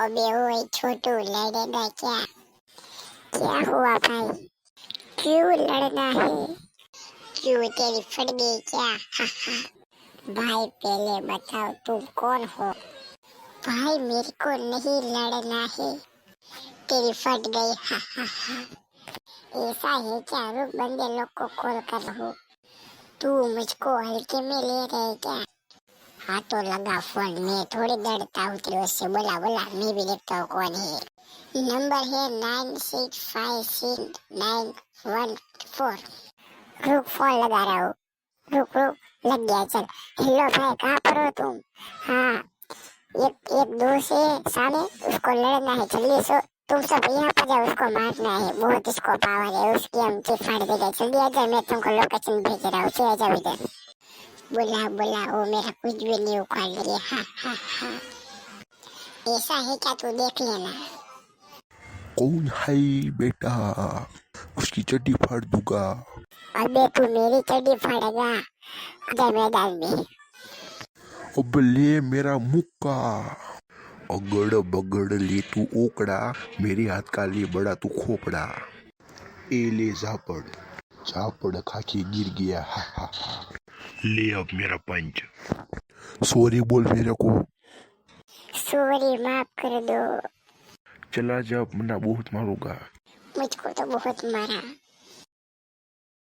अबे ओए छोटू लड़ेगा क्या? क्या हुआ भाई? क्यों लड़ना है? क्यों तेरी फट गई क्या। भाई, पहले बताओ तुम कौन हो? भाई, मेरे को नहीं लड़ना है। तेरी फट गई ऐसा है क्या? रुक, बंदे लोग को कॉल कर रहा तू मुझको हल्के में ले रहे क्या? हाँ तो लगा, फ़ोन मैं थोड़ी डरता हूँ तेरे से बोला बोला, मैं भी देखता हूँ कौन है? नंबर है nine six five six nine one four रुक फ़ोन लगा रहा हूँ। रुक रुक, लग गया, चल। हेलो भाई, कहाँ पर हो तुम? हाँ एक एक दो से सामने उसको लड़ना है जल्दी सो, तुम सब यहाँ पर जाओ, उसको मारना है, बहुत इसको पावर है, उसकी हम चिप फाड़ देगा जल्दी आ जाओ, मैं तुमको लोकेशन भेज रहा हूँ चले जाओ इधर। बोला बोला वो मेरा कुछ भी नहीं उखाड़ रही हाँ हाँ हाँ। ऐसा है क्या तू देख लेना। कौन है बेटा? उसकी चड्डी फाड़ दूँगा। अबे तू मेरी चड्डी फाड़ेगा उधर मैदान में। अब ले मेरा मुक्का। अगड़ बगड़ ले तू ओकड़ा मेरे हाथ का ले बड़ा तू खोपड़ा। ए ले झापड़ झापड़ खा के गिर गया हा हा हा। ले अब मेरा पंच सॉरी बोल मेरे को सॉरी माफ़ कर दो चला जा मना बहुत मारूँगा मुझको तो बहुत मारा